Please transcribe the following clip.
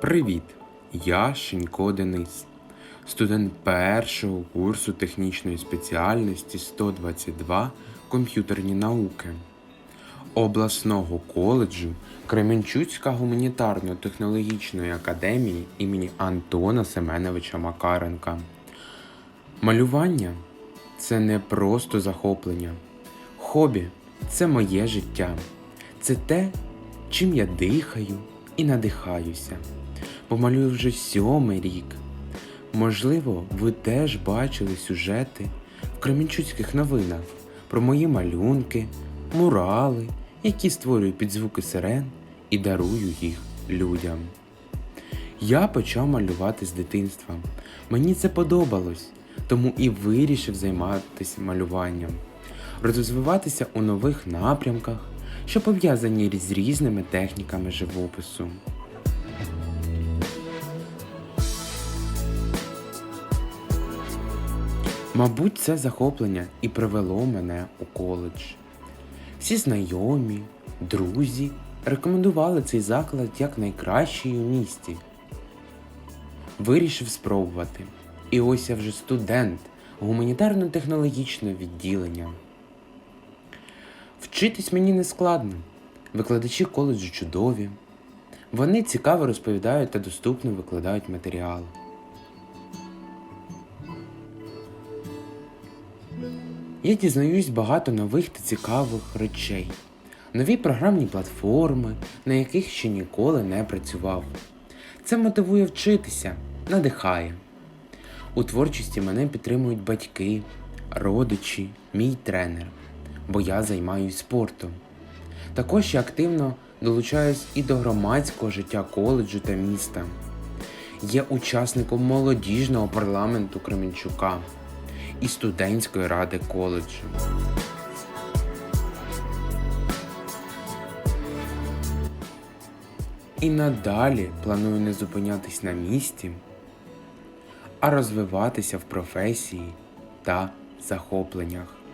Привіт! Я Шинько Денис, студент першого курсу технічної спеціальності 122 комп'ютерні науки обласного коледжу Кременчуцька гуманітарно-технологічної академії імені Антона Семеновича Макаренка. Малювання це не просто захоплення. Хобі це моє життя. Це те, чим я дихаю і надихаюся. Бо малюю вже сьомий рік. Можливо, ви теж бачили сюжети в кременчуцьких новинах про мої малюнки, мурали, які створюю під звуки сирен і дарую їх людям. Я почав малювати з дитинства. Мені це подобалось, тому і вирішив займатися малюванням, розвиватися у нових напрямках, що пов'язані з різними техніками живопису. Мабуть, це захоплення і привело мене у коледж. Всі знайомі, друзі рекомендували цей заклад як найкращий у місті. Вирішив спробувати. І ось я вже студент гуманітарно-технологічного відділення. Вчитись мені не складно. Викладачі коледжу чудові. Вони цікаво розповідають та доступно викладають матеріал. Я дізнаюсь багато нових та цікавих речей, нові програмні платформи, на яких ще ніколи не працював. Це мотивує вчитися, надихає. У творчості мене підтримують батьки, родичі, мій тренер, бо я займаюсь спортом. Також я активно долучаюсь і до громадського життя коледжу та міста. Є учасником молодіжного парламенту Кременчука і студентської ради коледжу. І надалі планую не зупинятись на місці, а розвиватися в професії та захопленнях.